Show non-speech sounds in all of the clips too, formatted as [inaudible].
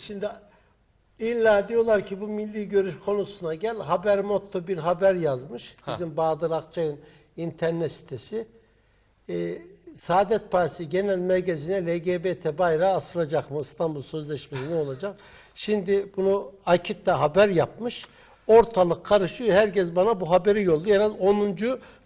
Şimdi illa diyorlar ki bu milli görüş konusuna gel. Haber Motto bir haber yazmış. Bizim Bahadır Akçay'ın internet sitesi. Ee, Saadet Partisi Genel Merkezi'ne LGBT bayrağı asılacak mı? İstanbul Sözleşmesi ne olacak? Şimdi bunu Akit de haber yapmış. Ortalık karışıyor. Herkes bana bu haberi yolluyor. Yani 10.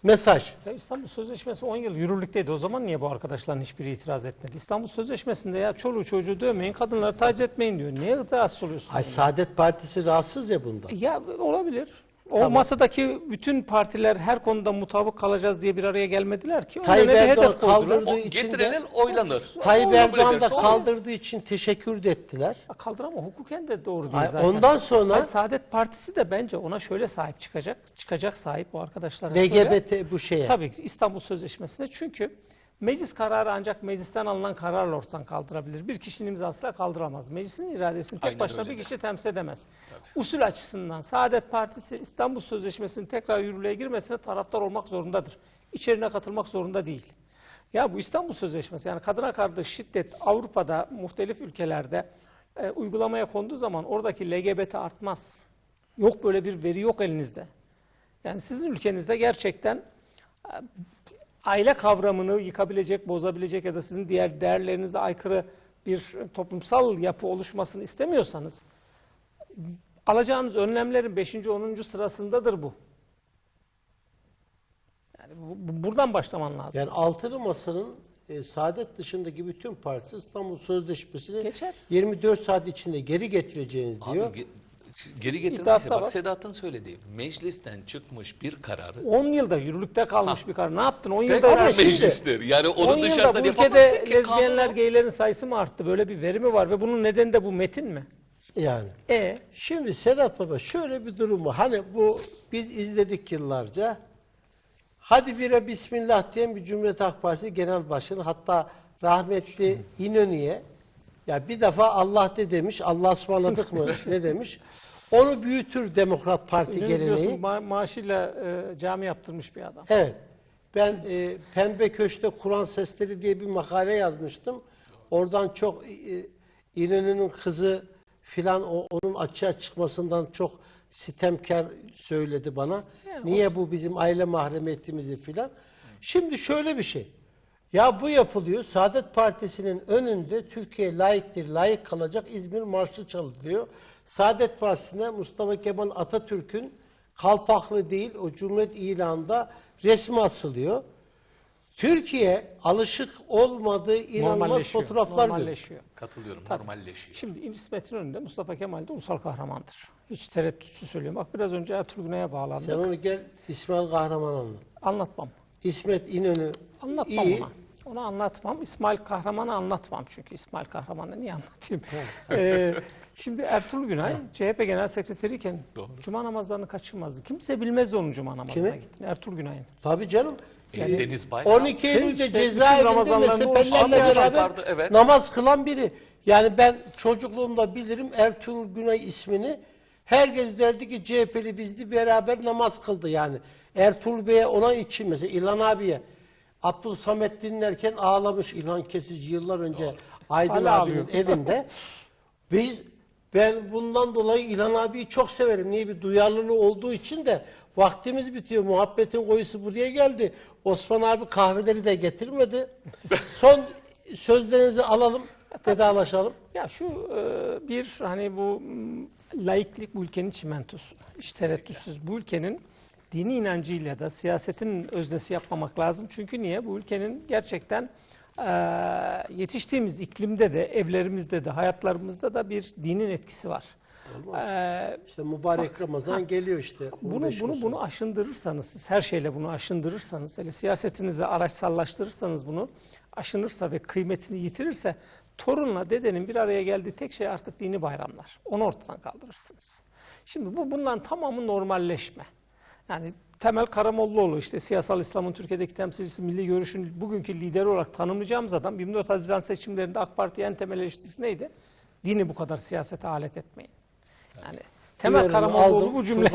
mesaj. Ya İstanbul Sözleşmesi 10 yıl yürürlükteydi. O zaman niye bu arkadaşların hiçbiri itiraz etmedi? İstanbul Sözleşmesi'nde ya çoluğu çocuğu dövmeyin, kadınları taciz etmeyin diyor. Niye rahatsız oluyorsunuz? Ay Saadet Partisi rahatsız ya bundan. Ya olabilir. O masadaki bütün partiler her konuda mutabık kalacağız diye bir araya gelmediler ki. Tayyip bir Erdoğan hedef koydular. kaldırdı. O içinde- getirilen oylanır. Tayyip Erdoğan da kaldırdığı için teşekkür de ettiler. Ya Kaldır ama hukuken de doğru değil Ay, zaten. ondan sonra- Hayır, Saadet Partisi de bence ona şöyle sahip çıkacak. Çıkacak sahip o arkadaşlara. şöyle. LGBT bu şeye. Tabii İstanbul Sözleşmesi'ne çünkü meclis kararı ancak meclisten alınan kararla ortadan kaldırabilir. Bir kişinin imzasıyla kaldıramaz. Meclisin iradesini tek Aynen başına öyledir. bir kişi temsil edemez. Usul açısından Saadet Partisi İstanbul Sözleşmesi'nin tekrar yürürlüğe girmesine taraftar olmak zorundadır. İçerine katılmak zorunda değil. Ya bu İstanbul Sözleşmesi yani kadına karşı şiddet Avrupa'da muhtelif ülkelerde e, uygulamaya konduğu zaman oradaki LGBT artmaz. Yok böyle bir veri yok elinizde. Yani sizin ülkenizde gerçekten e, aile kavramını yıkabilecek, bozabilecek ya da sizin diğer değerlerinize aykırı bir toplumsal yapı oluşmasını istemiyorsanız alacağınız önlemlerin 5. 10. sırasındadır bu. Yani bu- bu- buradan başlaman lazım. Yani altılı masanın e, Saadet dışındaki bütün partisi İstanbul Sözleşmesi'ni Geçer. 24 saat içinde geri getireceğiniz diyor. Abi, geri İddiası getirmesi var. bak Sedat'ın söylediği meclisten çıkmış bir kararı 10 yılda yürürlükte kalmış bir karar. Ne yaptın? 10 yılda tekrar Ama meclistir. Yani 10 onun yılda dışarıdan bu yapamazsın ülkede ki lezbiyenler, kanunu. geylerin sayısı mı arttı? Böyle bir veri mi var? Ve bunun nedeni de bu metin mi? Yani. E Şimdi Sedat Baba şöyle bir durum var. Hani bu biz izledik yıllarca. Hadi vire bismillah diyen bir Cumhuriyet Halk Partisi Genel Başkanı hatta rahmetli İnönü'ye ya bir defa Allah de demiş, Allah ısmarladık mı [laughs] ne demiş. Onu büyütür Demokrat Parti ünlü geleneği. biliyorsun ma- maaşıyla e, cami yaptırmış bir adam. Evet. Ben e, Pembe Köşk'te Kur'an Sesleri diye bir makale yazmıştım. Oradan çok e, İnönü'nün kızı filan o, onun açığa çıkmasından çok sitemkar söyledi bana. Yani Niye bu bizim aile mahremiyetimizi filan. Şimdi şöyle bir şey. Ya bu yapılıyor. Saadet Partisi'nin önünde Türkiye layıktır, layık kalacak İzmir Marşı çalınıyor. Saadet Partisi'ne Mustafa Kemal Atatürk'ün kalpaklı değil o Cumhuriyet ilanında resmi asılıyor. Türkiye alışık olmadığı inanılmaz Normalleşiyor. fotoğraflar görüyor. Normalleşiyor. Katılıyorum normalleşiyor. Şimdi İngiliz metnin önünde Mustafa Kemal de ulusal kahramandır. Hiç tereddütsüz söylüyorum. Bak biraz önce Ertuğrul Güney'e bağlandık. Sen onu gel İsmail Kahraman anlat. Anlatmam. İsmet İnönü Anlatmam iyi. ona. Onu anlatmam. İsmail Kahraman'ı anlatmam çünkü. İsmail Kahraman'ı niye anlatayım? [laughs] Ee, şimdi Ertuğrul Günay CHP Genel Sekreteriyken Doğru. cuma namazlarını kaçırmazdı. Kimse bilmezdi onun cuma namazına Kimi? gittiğini. Ertuğrul Günay'ın. Tabii canım. E, Deniz Bayram. 12 Eylül'de İşte cezaevinde tutan beraber evet. namaz kılan biri. Yani ben çocukluğumda bilirim Ertuğrul Günay ismini. Herkes derdi ki CHP'li bizdi beraber namaz kıldı yani. Ertuğrul Bey'e ona için mesela İlhan abiye. Abdül Samet dinlerken ağlamış İlhan Kesici yıllar önce Aydın Hala abinin ağlıyor. evinde. [laughs] Biz ben bundan dolayı İlhan abiyi çok severim. Niye bir duyarlılığı olduğu için de vaktimiz bitiyor. Muhabbetin koyusu buraya geldi. Osman abi kahveleri de getirmedi. [laughs] Son sözlerinizi alalım, vedalaşalım. Ya şu e, bir hani bu m, laiklik bu ülkenin çimentosu. Hiç tereddütsüz bu ülkenin dini inancıyla da siyasetin öznesi yapmamak lazım. Çünkü niye? Bu ülkenin gerçekten e, yetiştiğimiz iklimde de, evlerimizde de, hayatlarımızda da bir dinin etkisi var. E, İşte mübarek Ramazan geliyor işte. bunu 15 bunu bunu aşındırırsanız siz her şeyle bunu aşındırırsanız hele siyasetinizi araçsallaştırırsanız bunu aşınırsa ve kıymetini yitirirse torunla dedenin bir araya geldiği tek şey artık dini bayramlar. Onu ortadan kaldırırsınız. Şimdi bu bundan tamamı normalleşme. Yani Temel Karamollaoğlu işte siyasal İslam'ın Türkiye'deki temsilcisi milli görüşün bugünkü lideri olarak tanımlayacağımız adam 24 Haziran seçimlerinde AK Parti'ye en temel eleştirisi neydi? Dini bu kadar siyasete alet etmeyin. Yani Temel Karamollaoğlu bu cümle